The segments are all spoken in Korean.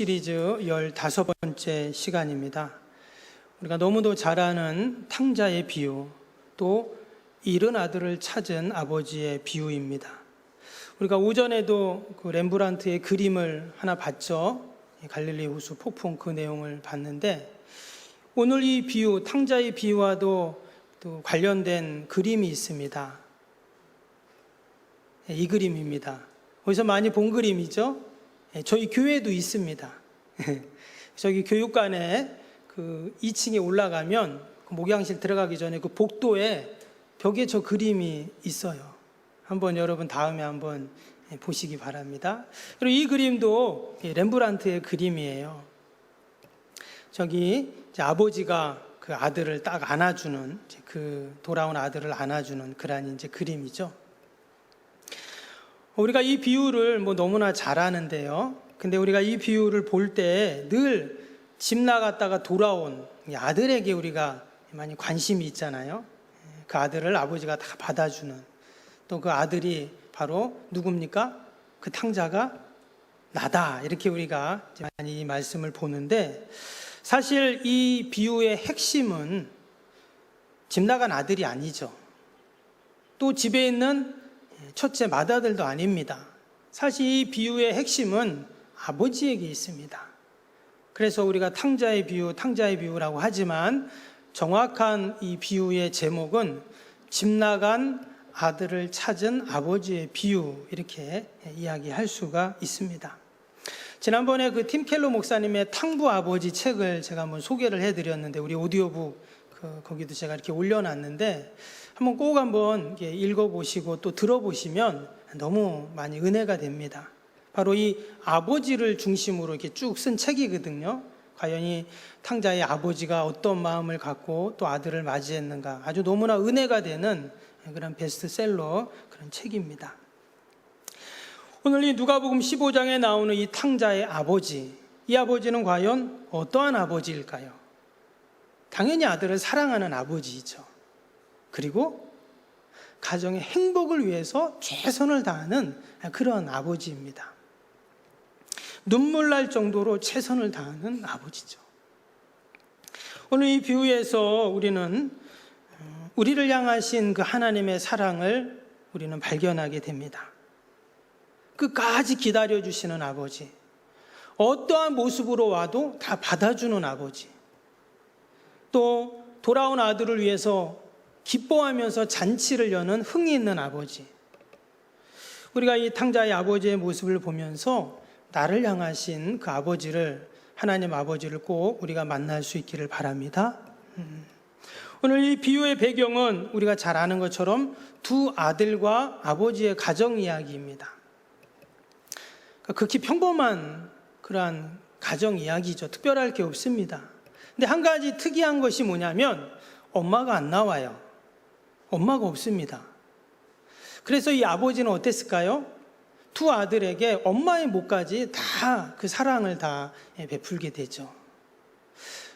시리즈 15번째 시간입니다. 우리가 너무도 잘 아는 탕자의 비유, 또 잃은 아들을 찾은 아버지의 비유입니다. 우리가 오전에도 그 렘브란트의 그림을 하나 봤죠. 갈릴리 호수 폭풍 그 내용을 봤는데 오늘 이 비유, 탕자의 비유와도 또 관련된 그림이 있습니다. 예, 이 그림입니다. 어디서 많이 본 그림이죠? 예, 저희 교회도 있습니다. 저기 교육관에 그 2층에 올라가면 그 목양실 들어가기 전에 그 복도에 벽에 저 그림이 있어요. 한번 여러분 다음에 한번 예, 보시기 바랍니다. 그리고 이 그림도 렘브란트의 그림이에요. 저기 아버지가 그 아들을 딱 안아주는 그 돌아온 아들을 안아주는 그런 이제 그림이죠. 우리가 이 비유를 뭐 너무나 잘 아는데요. 근데 우리가 이 비유를 볼 때 늘 집 나갔다가 돌아온 아들에게 우리가 많이 관심이 있잖아요. 그 아들을 아버지가 다 받아주는 또 그 아들이 바로 누굽니까? 그 탕자가 나다. 이렇게 우리가 많이 이 말씀을 보는데 사실 이 비유의 핵심은 집 나간 아들이 아니죠. 또 집에 있는 첫째 맏아들도 아닙니다. 사실 이 비유의 핵심은 아버지에게 있습니다. 그래서 우리가 탕자의 비유, 탕자의 비유라고 하지만 정확한 이 비유의 제목은 집 나간 아들을 찾은 아버지의 비유 이렇게 이야기할 수가 있습니다. 지난번에 그 팀 켈러 목사님의 탕부 아버지 책을 제가 한번 소개를 해드렸는데 우리 오디오북 그 거기도 제가 이렇게 올려놨는데 한번 꼭 한번 읽어보시고 또 들어보시면 너무 많이 은혜가 됩니다. 바로 이 아버지를 중심으로 이렇게 쭉 쓴 책이거든요. 과연 이 탕자의 아버지가 어떤 마음을 갖고 또 아들을 맞이했는가 아주 너무나 은혜가 되는 그런 베스트셀러 그런 책입니다. 오늘 이 누가복음 15장에 나오는 이 탕자의 아버지, 이 아버지는 과연 어떠한 아버지일까요? 당연히 아들을 사랑하는 아버지이죠. 그리고 가정의 행복을 위해서 최선을 다하는 그런 아버지입니다. 눈물 날 정도로 최선을 다하는 아버지죠. 오늘 이 비유에서 우리는 우리를 향하신 그 하나님의 사랑을 우리는 발견하게 됩니다. 끝까지 기다려주시는 아버지. 어떠한 모습으로 와도 다 받아주는 아버지. 또 돌아온 아들을 위해서 기뻐하면서 잔치를 여는 흥이 있는 아버지. 우리가 이 탕자의 아버지의 모습을 보면서 나를 향하신 그 아버지를 하나님 아버지를 꼭 우리가 만날 수 있기를 바랍니다. 음. 오늘 이 비유의 배경은 우리가 잘 아는 것처럼 두 아들과 아버지의 가정 이야기입니다. 그러니까 극히 평범한 그러한 가정 이야기죠. 특별할 게 없습니다. 근데 한 가지 특이한 것이 뭐냐면 엄마가 안 나와요. 엄마가 없습니다. 그래서 이 아버지는 어땠을까요? 두 아들에게 엄마의 목까지 다 그 사랑을 다 베풀게 되죠.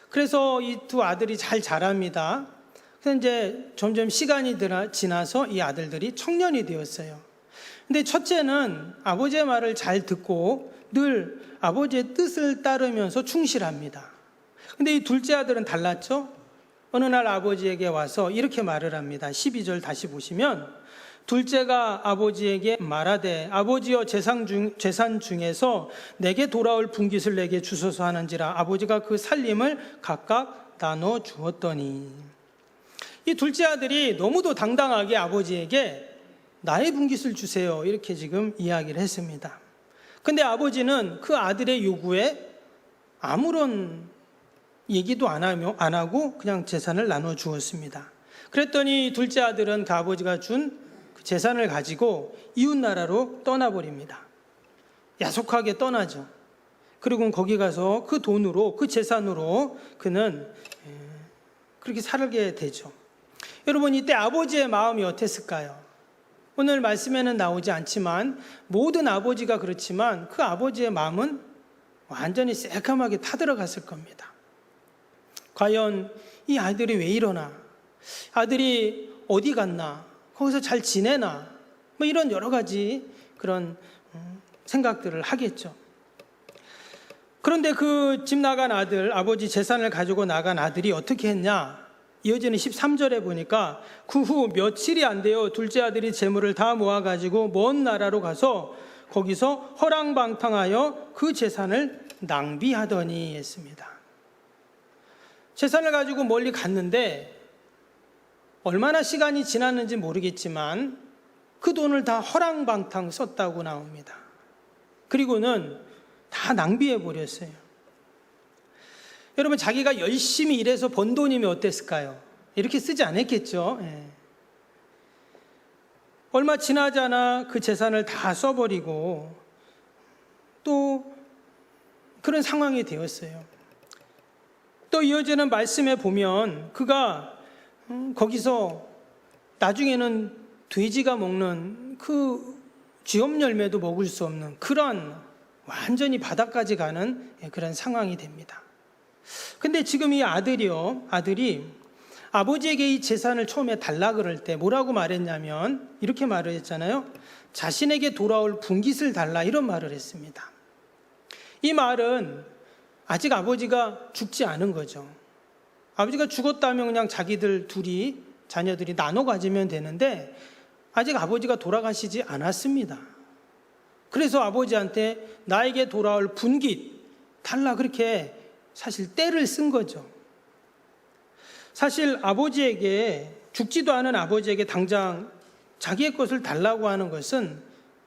그래서 이 두 아들이 잘 자랍니다. 그래서 이제 점점 시간이 지나서 이 아들들이 청년이 되었어요. 근데 첫째는 아버지의 말을 잘 듣고 늘 아버지의 뜻을 따르면서 충실합니다. 근데 이 둘째 아들은 달랐죠? 어느 날 아버지에게 와서 이렇게 말을 합니다. 12절 다시 보시면 둘째가 아버지에게 말하되 아버지여 재산, 중, 재산 중에서 내게 돌아올 분깃을 내게 주소서 하는지라 아버지가 그 살림을 각각 나눠 주었더니 이 둘째 아들이 너무도 당당하게 아버지에게 나의 분깃을 주세요 이렇게 지금 이야기를 했습니다. 근데 아버지는 그 아들의 요구에 아무런 얘기도 안, 하며, 안 하고 그냥 재산을 나눠 주었습니다. 그랬더니 둘째 아들은 그 아버지가 준 재산을 가지고 이웃 나라로 떠나버립니다. 야속하게 떠나죠. 그리고 거기 가서 그 돈으로 그 재산으로 그는 그렇게 살게 되죠. 여러분 이때 아버지의 마음이 어땠을까요? 오늘 말씀에는 나오지 않지만 모든 아버지가 그렇지만 그 아버지의 마음은 완전히 새까맣게 타들어갔을 겁니다. 과연 이 아들이 왜 이러나? 아들이 어디 갔나? 거기서 잘 지내나? 뭐 이런 여러 가지 그런 음, 생각들을 하겠죠. 그런데 그 집 나간 아들, 아버지 재산을 가지고 나간 아들이 어떻게 했냐? 이어지는 13절에 보니까 그 후 며칠이 안 돼요. 둘째 아들이 재물을 다 모아가지고 먼 나라로 가서 거기서 허랑방탕하여 그 재산을 낭비하더니 했습니다. 재산을 가지고 멀리 갔는데 얼마나 시간이 지났는지 모르겠지만 그 돈을 다 허랑방탕 썼다고 나옵니다. 그리고는 다 낭비해 버렸어요. 여러분 자기가 열심히 일해서 번 돈이면 어땠을까요? 이렇게 쓰지 않았겠죠. 예. 얼마 지나지 않아 그 재산을 다 써버리고 또 그런 상황이 되었어요. 또 이어지는 말씀에 보면 그가 음, 거기서 나중에는 돼지가 먹는 그 쥐엄 열매도 먹을 수 없는 그런 완전히 바닥까지 가는 예, 그런 상황이 됩니다. 근데 지금 이 아들이요, 아들이 아버지에게 이 재산을 처음에 달라 그럴 때 뭐라고 말했냐면 이렇게 말을 했잖아요. 자신에게 돌아올 분깃을 달라 이런 말을 했습니다. 이 말은 아직 아버지가 죽지 않은 거죠. 아버지가 죽었다면 그냥 자기들 둘이 자녀들이 나눠 가지면 되는데 아직 아버지가 돌아가시지 않았습니다. 그래서 아버지한테 나에게 돌아올 분깃 달라 그렇게 사실 때를 쓴 거죠. 사실 아버지에게 죽지도 않은 아버지에게 당장 자기의 것을 달라고 하는 것은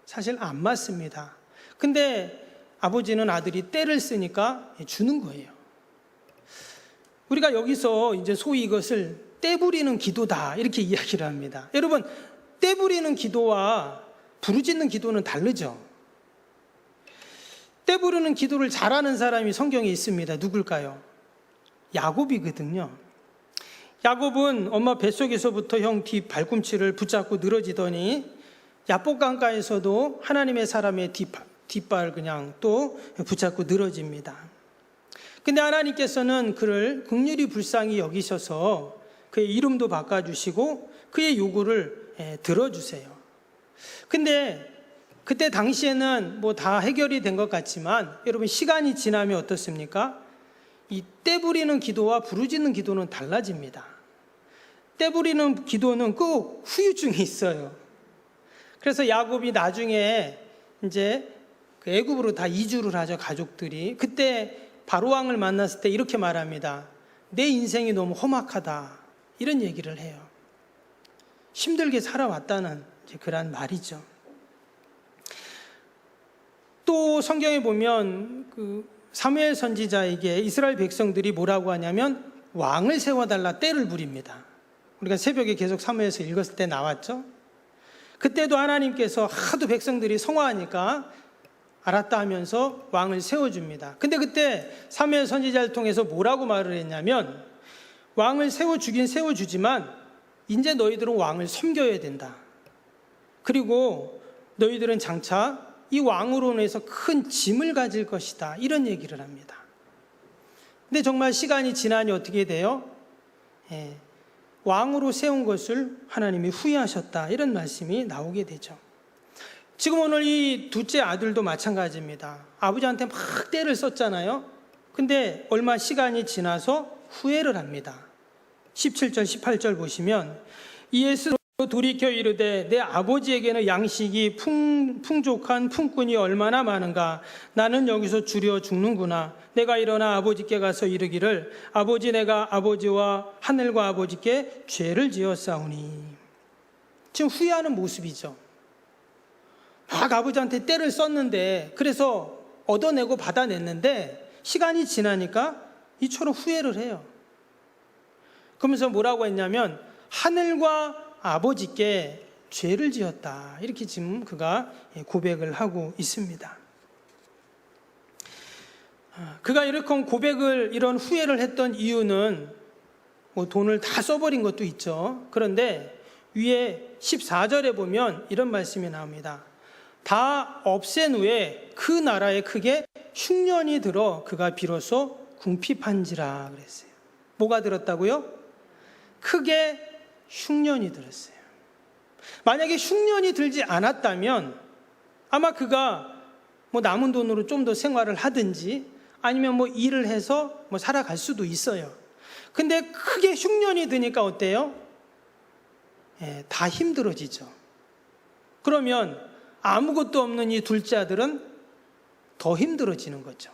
사실 안 맞습니다. 근데 아버지는 아들이 때를 쓰니까 주는 거예요. 우리가 여기서 이제 소위 이것을 때 부리는 기도다 이렇게 이야기를 합니다. 여러분 때 부리는 기도와 부르짖는 기도는 다르죠. 때 부르는 기도를 잘하는 사람이 성경에 있습니다. 누굴까요? 야곱이거든요. 야곱은 엄마 뱃속에서부터 형 뒤 발꿈치를 붙잡고 늘어지더니 야복강가에서도 하나님의 사람의 뒷, 뒷발 그냥 또 붙잡고 늘어집니다. 근데 하나님께서는 그를 극률이 불쌍히 여기셔서 그의 이름도 바꿔주시고 그의 요구를 예, 들어주세요. 근데 그때 당시에는 뭐 다 해결이 된 것 같지만 여러분 시간이 지나면 어떻습니까? 이 때 부리는 기도와 부르짖는 기도는 달라집니다. 때 부리는 기도는 꼭 후유증이 있어요. 그래서 야곱이 나중에 이제 그 애굽으로 다 이주를 하죠 가족들이 그때 바로 왕을 만났을 때 이렇게 말합니다. 내 인생이 너무 험악하다 이런 얘기를 해요. 힘들게 살아왔다는 그런 말이죠. 또 성경에 보면 그 사무엘 선지자에게 이스라엘 백성들이 뭐라고 하냐면 왕을 세워달라 때를 부립니다. 우리가 새벽에 계속 사무엘서 읽었을 때 나왔죠. 그때도 하나님께서 하도 백성들이 성화하니까 알았다 하면서 왕을 세워줍니다. 근데 그때 사무엘 선지자를 통해서 뭐라고 말을 했냐면 왕을 세워주긴 세워주지만 이제 너희들은 왕을 섬겨야 된다. 그리고 너희들은 장차 이 왕으로 인해서 큰 짐을 가질 것이다. 이런 얘기를 합니다. 근데 정말 시간이 지나니 어떻게 돼요? 예, 왕으로 세운 것을 하나님이 후회하셨다. 이런 말씀이 나오게 되죠. 지금 오늘 이 둘째 아들도 마찬가지입니다. 아버지한테 막 때를 썼잖아요. 근데 얼마 시간이 지나서 후회를 합니다. 17절, 18절 보시면 이에스로 돌이켜 이르되 내 아버지에게는 양식이 풍, 풍족한 품꾼이 얼마나 많은가 나는 여기서 줄여 죽는구나 내가 일어나 아버지께 가서 이르기를 아버지 내가 아버지와 하늘과 아버지께 죄를 지었사오니 지금 후회하는 모습이죠 막 아버지한테 때를 썼는데 그래서 얻어내고 받아냈는데 시간이 지나니까 이처럼 후회를 해요 그러면서 뭐라고 했냐면 하늘과 아버지께 죄를 지었다. 이렇게 지금 그가 고백을 하고 있습니다. 아, 그가 이렇게 고백을 이런 후회를 했던 이유는 뭐 돈을 다 써버린 것도 있죠. 그런데 위에 14절에 보면 이런 말씀이 나옵니다. 다 없앤 후에 그 나라에 크게 흉년이 들어 그가 비로소 궁핍한지라 그랬어요. 뭐가 들었다고요? 크게 흉년이 들었어요. 만약에 흉년이 들지 않았다면 아마 그가 뭐 남은 돈으로 좀 더 생활을 하든지 아니면 뭐 일을 해서 뭐 살아갈 수도 있어요. 근데 크게 흉년이 드니까 어때요? 예, 다 힘들어지죠. 그러면 아무것도 없는 이 둘째 아들은 더 힘들어지는 거죠.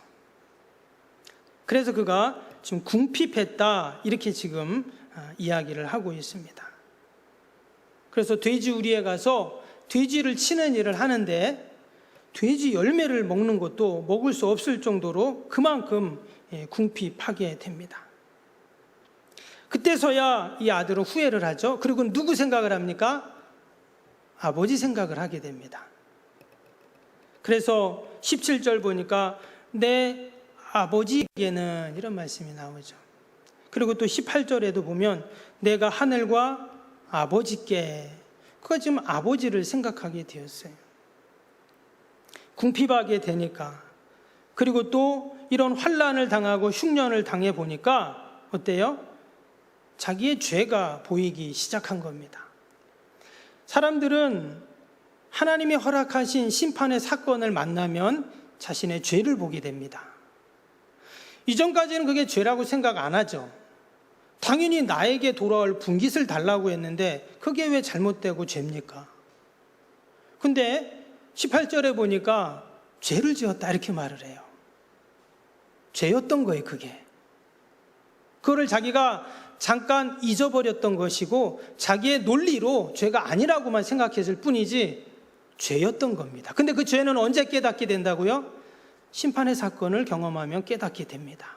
그래서 그가 지금 궁핍했다 이렇게 지금 아, 이야기를 하고 있습니다. 그래서 돼지 우리에 가서 돼지를 치는 일을 하는데 돼지 열매를 먹는 것도 먹을 수 없을 정도로 그만큼 예, 궁핍하게 됩니다. 그때서야 이 아들은 후회를 하죠. 그리고 누구 생각을 합니까? 아버지 생각을 하게 됩니다. 그래서 17절 보니까 내 아버지에게는 이런 말씀이 나오죠. 그리고 또 18절에도 보면 내가 하늘과 아버지께 그가 지금 아버지를 생각하게 되었어요. 궁핍하게 되니까 그리고 또 이런 환란을 당하고 흉년을 당해 보니까 어때요? 자기의 죄가 보이기 시작한 겁니다. 사람들은 하나님이 허락하신 심판의 사건을 만나면 자신의 죄를 보게 됩니다. 이전까지는 그게 죄라고 생각 안 하죠. 당연히 나에게 돌아올 분깃을 달라고 했는데 그게 왜 잘못되고 죄입니까? 근데 18절에 보니까 죄를 지었다 이렇게 말을 해요. 죄였던 거예요, 그게. 그거를 자기가 잠깐 잊어버렸던 것이고 자기의 논리로 죄가 아니라고만 생각했을 뿐이지 죄였던 겁니다. 근데 그 죄는 언제 깨닫게 된다고요? 심판의 사건을 경험하면 깨닫게 됩니다.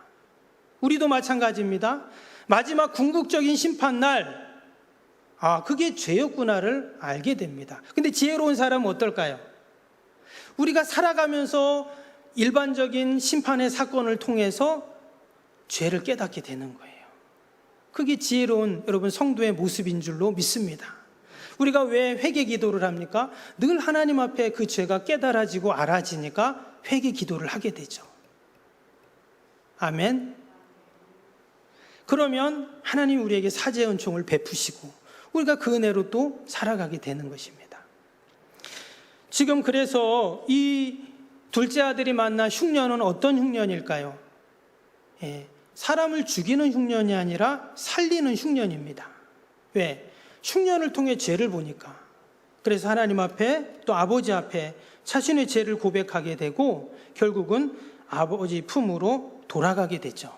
우리도 마찬가지입니다. 마지막 궁극적인 심판날, 아, 그게 죄였구나를 알게 됩니다. 근데 지혜로운 사람은 어떨까요? 우리가 살아가면서 일반적인 심판의 사건을 통해서 죄를 깨닫게 되는 거예요. 그게 지혜로운 여러분 성도의 모습인 줄로 믿습니다. 우리가 왜 회개 기도를 합니까? 늘 하나님 앞에 그 죄가 깨달아지고 알아지니까 회개 기도를 하게 되죠. 아멘. 그러면 하나님 우리에게 사죄 은총을 베푸시고 우리가 그 은혜로 또 살아가게 되는 것입니다. 지금 그래서 이 둘째 아들이 만난 흉년은 어떤 흉년일까요? 예, 사람을 죽이는 흉년이 아니라 살리는 흉년입니다. 왜? 흉년을 통해 죄를 보니까. 그래서 하나님 앞에 또 아버지 앞에 자신의 죄를 고백하게 되고 결국은 아버지 품으로 돌아가게 되죠.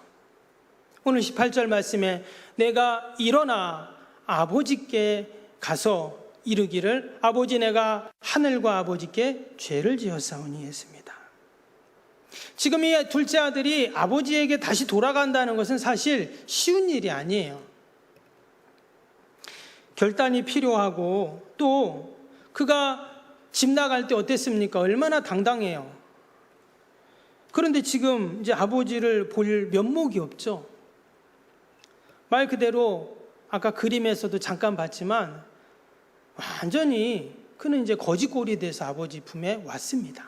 오늘 18절 말씀에 내가 일어나 아버지께 가서 이르기를 아버지 내가 하늘과 아버지께 죄를 지었사오니 했습니다. 지금 이 둘째 아들이 아버지에게 다시 돌아간다는 것은 사실 쉬운 일이 아니에요. 결단이 필요하고 또 그가 집 나갈 때 어땠습니까? 얼마나 당당해요. 그런데 지금 이제 아버지를 볼 면목이 없죠. 말 그대로 아까 그림에서도 잠깐 봤지만 완전히 그는 이제 거지꼴이 돼서 아버지 품에 왔습니다.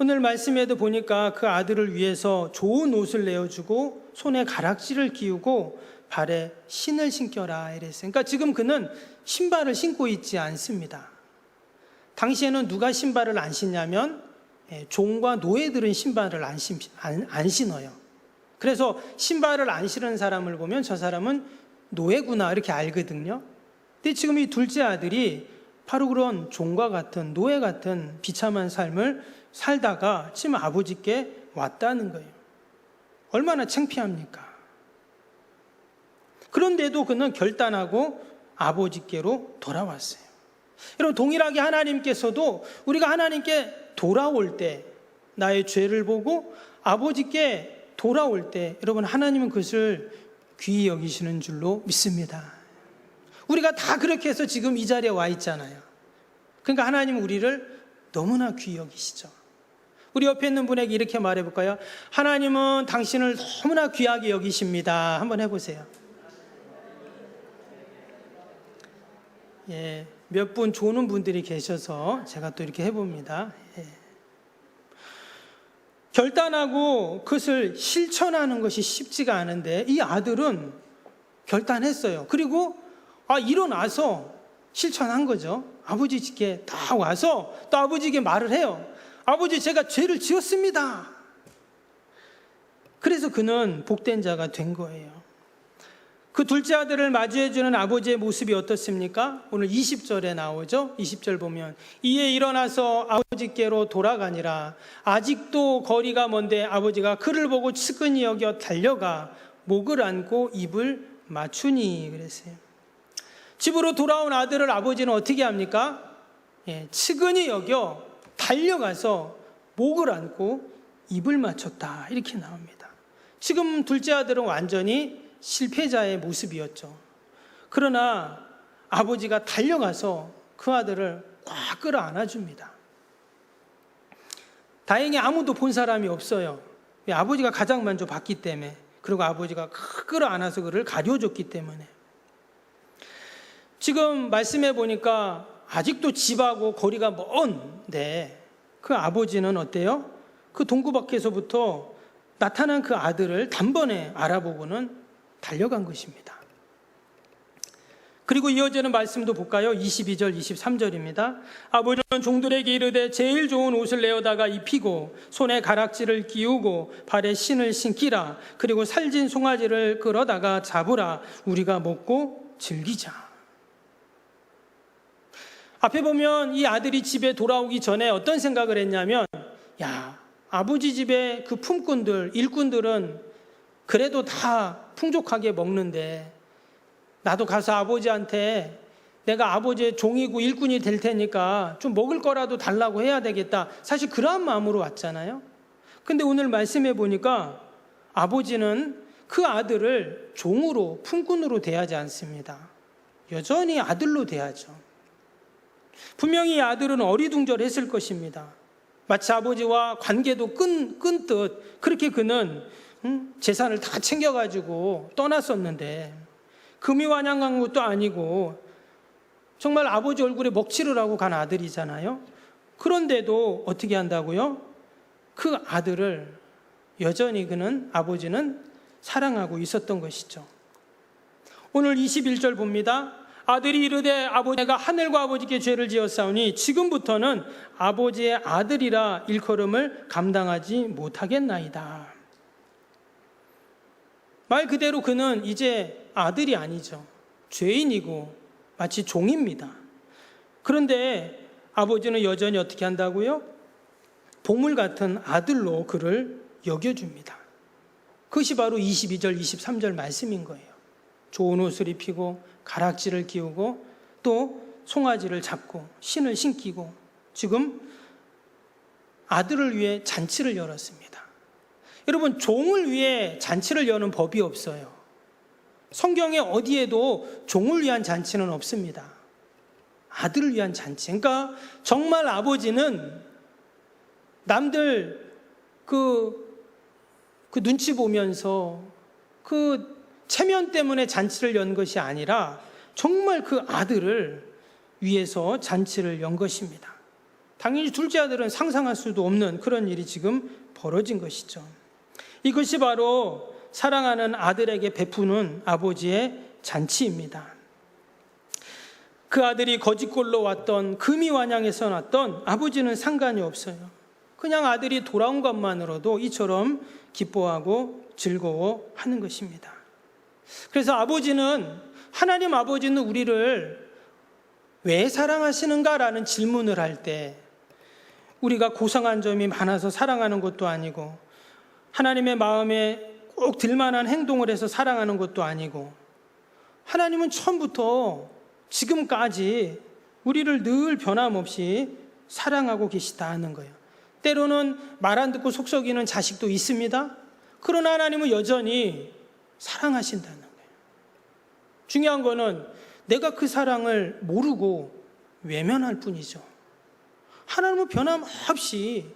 오늘 말씀에도 보니까 그 아들을 위해서 좋은 옷을 내어주고 손에 가락지를 끼우고 발에 신을 신겨라 이랬어요. 그러니까 지금 그는 신발을 신고 있지 않습니다. 당시에는 누가 신발을 안 신냐면 예, 종과 노예들은 신발을 안, 신, 안, 안 신어요. 그래서 신발을 안 신은 사람을 보면 저 사람은 노예구나 이렇게 알거든요. 근데 지금 이 둘째 아들이 바로 그런 종과 같은 노예 같은 비참한 삶을 살다가 지금 아버지께 왔다는 거예요. 얼마나 창피합니까? 그런데도 그는 결단하고 아버지께로 돌아왔어요. 여러분, 동일하게 하나님께서도 우리가 하나님께 돌아올 때 나의 죄를 보고 아버지께 돌아올 때 여러분, 하나님은 그것을 귀히 여기시는 줄로 믿습니다. 우리가 다 그렇게 해서 지금 이 자리에 와 있잖아요. 그러니까 하나님은 우리를 너무나 귀히 여기시죠. 우리 옆에 있는 분에게 이렇게 말해 볼까요? 하나님은 당신을 너무나 귀하게 여기십니다. 한번 해보세요. 예, 몇분 좋은 분들이 계셔서 제가 또 이렇게 해봅니다. 예. 결단하고 그것을 실천하는 것이 쉽지가 않은데 이 아들은 결단했어요. 그리고 아 일어나서 실천한 거죠. 아버지께 다 와서 또 아버지에게 말을 해요. 아버지 제가 죄를 지었습니다. 그래서 그는 복된 자가 된 거예요. 그 둘째 아들을 맞이해주는 아버지의 모습이 어떻습니까? 오늘 20절에 나오죠? 20절 보면 이에 일어나서 아버지께로 돌아가니라 아직도 거리가 먼데 아버지가 그를 보고 측은히 여겨 달려가 목을 안고 입을 맞추니 그랬어요. 집으로 돌아온 아들을 아버지는 어떻게 합니까? 예, 측은히 여겨 달려가서 목을 안고 입을 맞췄다 이렇게 나옵니다. 지금 둘째 아들은 완전히 실패자의 모습이었죠. 그러나 아버지가 달려가서 그 아들을 꽉 끌어 안아줍니다. 다행히 아무도 본 사람이 없어요. 왜? 아버지가 가장 먼저 봤기 때문에 그리고 아버지가 끌어 안아서 그를 가려줬기 때문에 지금 말씀해 보니까 아직도 집하고 거리가 먼데 그 아버지는 어때요? 그 동구 밖에서부터 나타난 그 아들을 단번에 알아보고는 달려간 것입니다. 그리고 이어지는 말씀도 볼까요? 22절, 23절입니다. 아버지는 종들에게 이르되 제일 좋은 옷을 내어다가 입히고 손에 가락지를 끼우고 발에 신을 신기라 그리고 살진 송아지를 끌어다가 잡으라 우리가 먹고 즐기자. 앞에 보면 이 아들이 집에 돌아오기 전에 어떤 생각을 했냐면 야 아버지 집에 그 품꾼들 일꾼들은 그래도 다 풍족하게 먹는데 나도 가서 아버지한테 내가 아버지의 종이고 일꾼이 될 테니까 좀 먹을 거라도 달라고 해야 되겠다. 사실 그러한 마음으로 왔잖아요. 근데 오늘 말씀해 보니까 아버지는 그 아들을 종으로 품꾼으로 대하지 않습니다. 여전히 아들로 대하죠. 분명히 이 아들은 어리둥절했을 것입니다. 마치 아버지와 관계도 끈, 끈 듯 그렇게 그는 음, 재산을 다 챙겨가지고 떠났었는데 금이 완양한 것도 아니고 정말 아버지 얼굴에 먹칠을 하고 간 아들이잖아요. 그런데도 어떻게 한다고요? 그 아들을 여전히 그는 아버지는 사랑하고 있었던 것이죠. 오늘 21절 봅니다. 아들이 이르되 아버지가 하늘과 아버지께 죄를 지었사오니 지금부터는 아버지의 아들이라 일컬음을 감당하지 못하겠나이다. 말 그대로 그는 이제 아들이 아니죠. 죄인이고 마치 종입니다. 그런데 아버지는 여전히 어떻게 한다고요? 보물 같은 아들로 그를 여겨줍니다. 그것이 바로 22절, 23절 말씀인 거예요. 좋은 옷을 입히고 가락지를 끼우고 또 송아지를 잡고 신을 신기고 지금 아들을 위해 잔치를 열었습니다. 여러분, 종을 위해 잔치를 여는 법이 없어요. 성경에 어디에도 종을 위한 잔치는 없습니다. 아들을 위한 잔치. 그러니까 정말 아버지는 남들 그, 그 눈치 보면서 그 체면 때문에 잔치를 연 것이 아니라 정말 그 아들을 위해서 잔치를 연 것입니다. 당연히 둘째 아들은 상상할 수도 없는 그런 일이 지금 벌어진 것이죠. 이것이 바로 사랑하는 아들에게 베푸는 아버지의 잔치입니다. 그 아들이 거짓골로 왔던 금이 완양에서 났던 아버지는 상관이 없어요. 그냥 아들이 돌아온 것만으로도 이처럼 기뻐하고 즐거워하는 것입니다. 그래서 아버지는 하나님 아버지는 우리를 왜 사랑하시는가라는 질문을 할 때 우리가 고상한 점이 많아서 사랑하는 것도 아니고 하나님의 마음에 꼭 들만한 행동을 해서 사랑하는 것도 아니고 하나님은 처음부터 지금까지 우리를 늘 변함없이 사랑하고 계시다 하는 거예요. 때로는 말 안 듣고 속썩이는 자식도 있습니다. 그러나 하나님은 여전히 사랑하신다는 거예요. 중요한 거는 내가 그 사랑을 모르고 외면할 뿐이죠. 하나님은 변함없이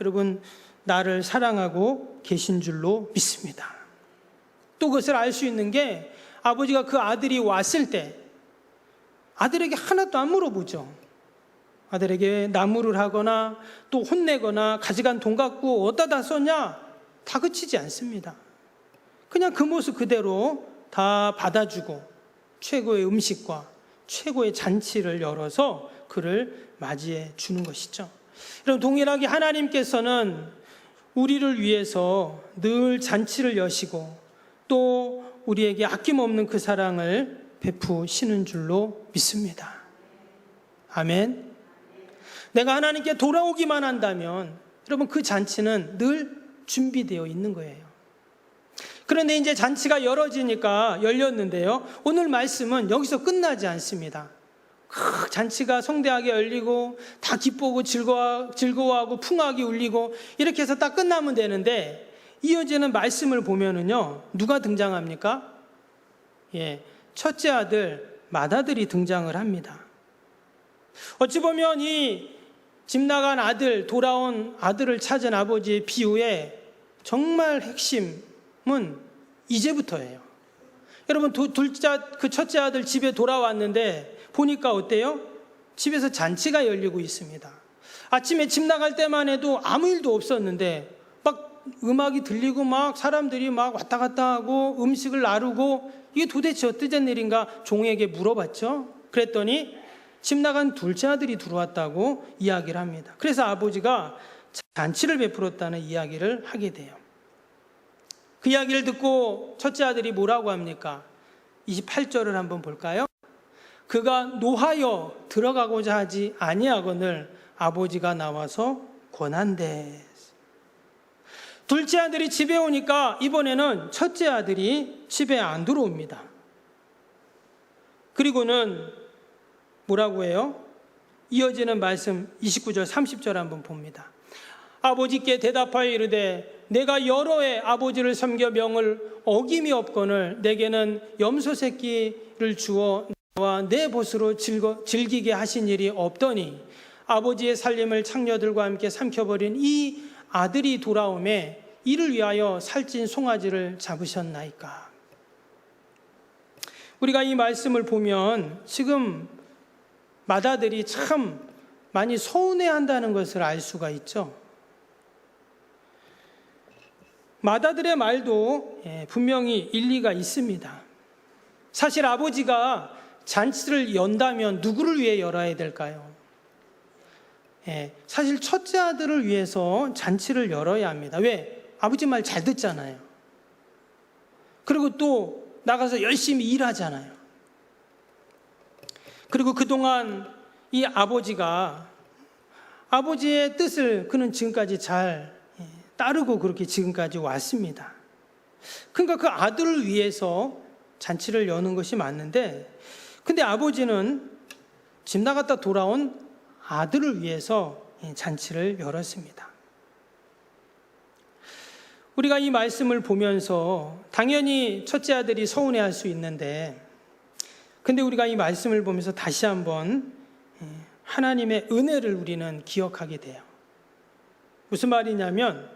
여러분 나를 사랑하고 계신 줄로 믿습니다. 또 그것을 알 수 있는 게 아버지가 그 아들이 왔을 때 아들에게 하나도 안 물어보죠. 아들에게 나무를 하거나 또 혼내거나 가져간 돈 갖고 어디다 다 썼냐? 다 그치지 않습니다. 그냥 그 모습 그대로 다 받아주고 최고의 음식과 최고의 잔치를 열어서 그를 맞이해 주는 것이죠. 여러분 동일하게 하나님께서는 우리를 위해서 늘 잔치를 여시고 또 우리에게 아낌없는 그 사랑을 베푸시는 줄로 믿습니다. 아멘. 내가 하나님께 돌아오기만 한다면 여러분 그 잔치는 늘 준비되어 있는 거예요. 그런데 이제 잔치가 열어지니까 열렸는데요. 오늘 말씀은 여기서 끝나지 않습니다. 크, 잔치가 성대하게 열리고 다 기쁘고 즐거워, 즐거워하고 풍악이 울리고 이렇게 해서 딱 끝나면 되는데 이어지는 말씀을 보면은요. 누가 등장합니까? 예. 첫째 아들 맏아들이 등장을 합니다. 어찌 보면 이 집 나간 아들, 돌아온 아들을 찾은 아버지의 비유에 정말 핵심은 이제부터예요. 여러분, 두, 둘째, 그 첫째 아들 집에 돌아왔는데 보니까 어때요? 집에서 잔치가 열리고 있습니다. 아침에 집 나갈 때만 해도 아무 일도 없었는데 막 음악이 들리고 막 사람들이 막 왔다 갔다 하고 음식을 나르고 이게 도대체 어떤 일인가 종에게 물어봤죠. 그랬더니 집 나간 둘째 아들이 들어왔다고 이야기를 합니다. 그래서 아버지가 잔치를 베풀었다는 이야기를 하게 돼요. 그 이야기를 듣고 첫째 아들이 뭐라고 합니까? 28절을 한번 볼까요? 그가 노하여 들어가고자 하지 아니하거늘 아버지가 나와서 권한대. 둘째 아들이 집에 오니까 이번에는 첫째 아들이 집에 안 들어옵니다. 그리고는 뭐라고 해요? 이어지는 말씀 29절 30절 한번 봅니다. 아버지께 대답하여 이르되 내가 여러 해 아버지를 섬겨 명을 어김이 없거늘 내게는 염소 새끼를 주어 내 보수로 즐거, 즐기게 하신 일이 없더니 아버지의 살림을 창녀들과 함께 삼켜버린 이 아들이 돌아오매 이를 위하여 살찐 송아지를 잡으셨나이까. 우리가 이 말씀을 보면 지금 맏아들이 참 많이 서운해한다는 것을 알 수가 있죠. 맏아들의 말도 예, 분명히 일리가 있습니다. 사실 아버지가 잔치를 연다면 누구를 위해 열어야 될까요? 예, 사실 첫째 아들을 위해서 잔치를 열어야 합니다. 왜? 아버지 말 잘 듣잖아요. 그리고 또 나가서 열심히 일하잖아요. 그리고 그동안 이 아버지가 아버지의 뜻을 그는 지금까지 잘 예, 따르고 그렇게 지금까지 왔습니다. 그러니까 그 아들을 위해서 잔치를 여는 것이 맞는데, 근데 아버지는 집 나갔다 돌아온 아들을 위해서 예, 잔치를 열었습니다. 우리가 이 말씀을 보면서 당연히 첫째 아들이 서운해 할 수 있는데, 근데 우리가 이 말씀을 보면서 다시 한번 예, 하나님의 은혜를 우리는 기억하게 돼요. 무슨 말이냐면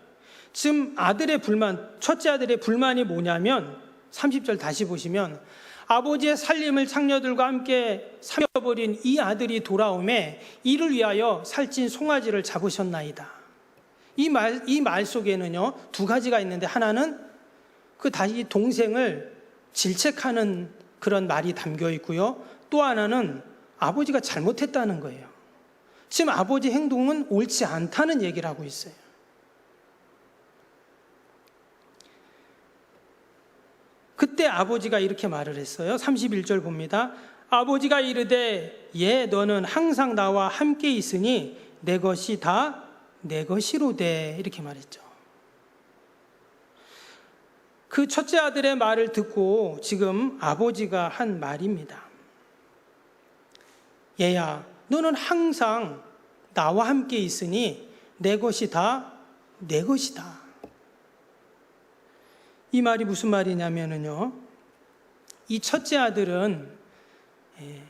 지금 아들의 불만, 첫째 아들의 불만이 뭐냐면 30절 다시 보시면 아버지의 살림을 창녀들과 함께 삼켜버린 이 아들이 돌아오매 이를 위하여 살찐 송아지를 잡으셨나이다. 이 말, 이 말 속에는요, 두 가지가 있는데 하나는 그 다시 동생을 질책하는 그런 말이 담겨 있고요. 또 하나는 아버지가 잘못했다는 거예요. 지금 아버지 행동은 옳지 않다는 얘기를 하고 있어요. 그때 아버지가 이렇게 말을 했어요. 31절 봅니다. 아버지가 이르되 예 너는 항상 나와 함께 있으니 내 것이 다 내 것이로되 이렇게 말했죠. 그 첫째 아들의 말을 듣고 지금 아버지가 한 말입니다. 얘야, 너는 항상 나와 함께 있으니 내 것이 다 내 것이다. 이 말이 무슨 말이냐면요. 이 첫째 아들은 예,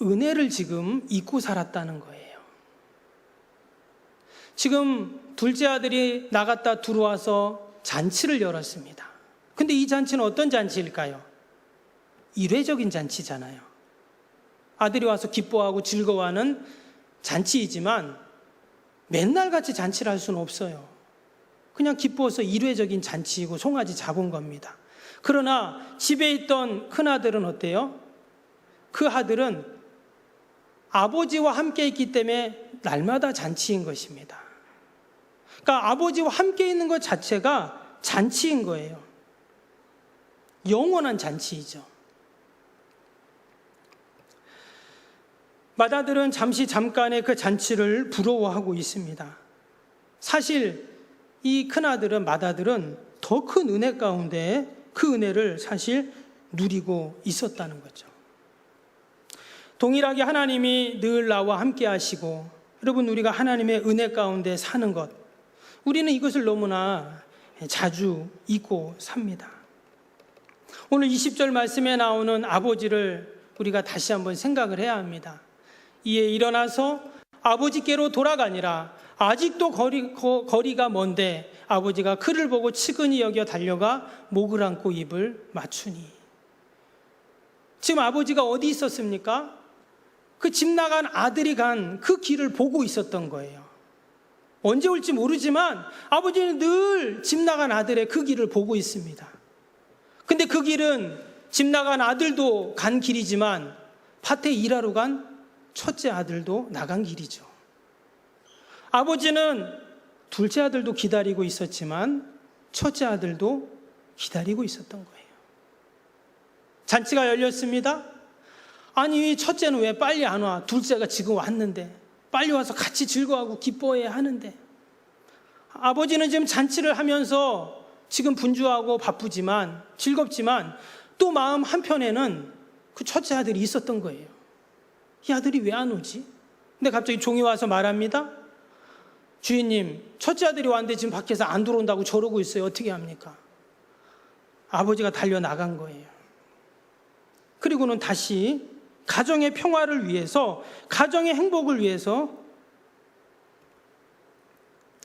은혜를 지금 잊고 살았다는 거예요. 지금 둘째 아들이 나갔다 들어와서 잔치를 열었습니다. 근데 이 잔치는 어떤 잔치일까요? 일회적인 잔치잖아요. 아들이 와서 기뻐하고 즐거워하는 잔치이지만 맨날 같이 잔치를 할 수는 없어요. 그냥 기뻐서 일회적인 잔치이고 송아지 잡은 겁니다. 그러나 집에 있던 큰 아들은 어때요? 그 아들은 아버지와 함께 있기 때문에 날마다 잔치인 것입니다. 그러니까 아버지와 함께 있는 것 자체가 잔치인 거예요. 영원한 잔치이죠. 마다들은 잠시 잠깐의 그 잔치를 부러워하고 있습니다. 사실 이 큰아들은 마다들은 더 큰 은혜 가운데 그 은혜를 사실 누리고 있었다는 거죠. 동일하게 하나님이 늘 나와 함께 하시고 여러분 우리가 하나님의 은혜 가운데 사는 것 우리는 이것을 너무나 자주 잊고 삽니다. 오늘 20절 말씀에 나오는 아버지를 우리가 다시 한번 생각을 해야 합니다. 이에 일어나서 아버지께로 돌아가니라 아직도 거리, 거, 거리가 먼데 아버지가 그를 보고 측은히 여겨 달려가 목을 안고 입을 맞추니 지금 아버지가 어디 있었습니까? 그 집 나간 아들이 간 그 길을 보고 있었던 거예요. 언제 올지 모르지만 아버지는 늘 집 나간 아들의 그 길을 보고 있습니다. 근데 그 길은 집 나간 아들도 간 길이지만 밭에 일하러 간 첫째 아들도 나간 길이죠. 아버지는 둘째 아들도 기다리고 있었지만 첫째 아들도 기다리고 있었던 거예요. 잔치가 열렸습니다. 아니, 첫째는 왜 빨리 안 와? 둘째가 지금 왔는데. 빨리 와서 같이 즐거워하고 기뻐해야 하는데. 아버지는 지금 잔치를 하면서 지금 분주하고 바쁘지만, 즐겁지만, 또 마음 한편에는 그 첫째 아들이 있었던 거예요. 이 아들이 왜 안 오지? 근데 갑자기 종이 와서 말합니다. 주인님, 첫째 아들이 왔는데 지금 밖에서 안 들어온다고 저러고 있어요. 어떻게 합니까? 아버지가 달려 나간 거예요. 그리고는 다시 가정의 평화를 위해서, 가정의 행복을 위해서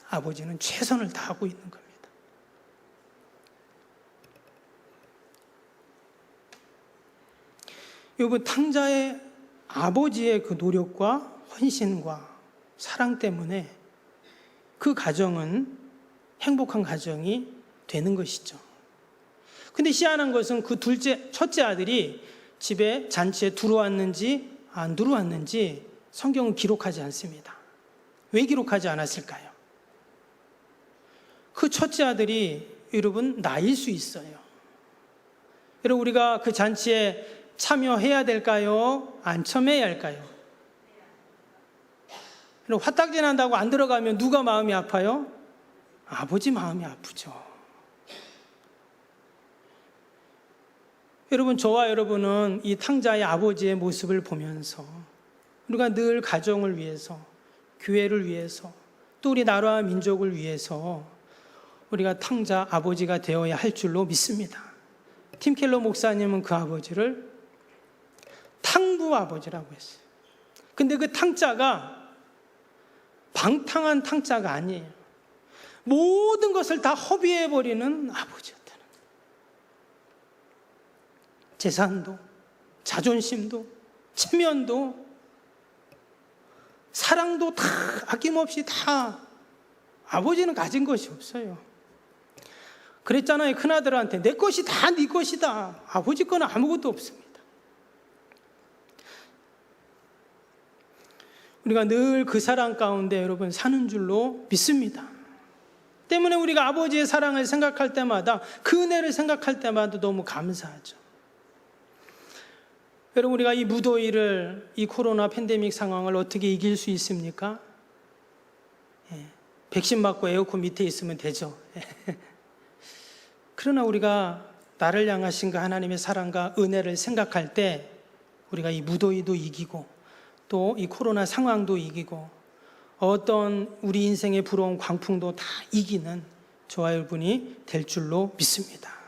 아버지는 최선을 다하고 있는 겁니다. 여러분, 탕자의 아버지의 그 노력과 헌신과 사랑 때문에 그 가정은 행복한 가정이 되는 것이죠. 근데 희한한 것은 그 둘째, 첫째 아들이 집에 잔치에 들어왔는지 안 들어왔는지 성경은 기록하지 않습니다. 왜 기록하지 않았을까요? 그 첫째 아들이 여러분 나일 수 있어요. 여러분 우리가 그 잔치에 참여해야 될까요? 안 참여해야 할까요? 화딱지 난다고 안 들어가면 누가 마음이 아파요? 아버지 마음이 아프죠. 여러분, 저와 여러분은 이 탕자의 아버지의 모습을 보면서 우리가 늘 가정을 위해서, 교회를 위해서, 또 우리 나라와 민족을 위해서 우리가 탕자 아버지가 되어야 할 줄로 믿습니다. 팀켈러 목사님은 그 아버지를 탕부 아버지라고 했어요. 근데 그 탕자가 방탕한 탕자가 아니에요. 모든 것을 다 허비해버리는 아버지였다는 거예요. 재산도, 자존심도, 체면도, 사랑도 다 아낌없이 다 아버지는 가진 것이 없어요. 그랬잖아요. 큰아들한테 내 것이 다 네 것이다. 아버지 거는 아무것도 없습니다. 우리가 늘 그 사랑 가운데 여러분 사는 줄로 믿습니다. 때문에 우리가 아버지의 사랑을 생각할 때마다 그 은혜를 생각할 때마다 너무 감사하죠. 여러분 우리가 이 무더위를 이 코로나 팬데믹 상황을 어떻게 이길 수 있습니까? 예, 백신 맞고 에어컨 밑에 있으면 되죠. 그러나 우리가 나를 향하신 그 하나님의 사랑과 은혜를 생각할 때 우리가 이 무더위도 이기고 또 이 코로나 상황도 이기고 어떤 우리 인생의 부러운 광풍도 다 이기는 저와 여러분이 될 줄로 믿습니다.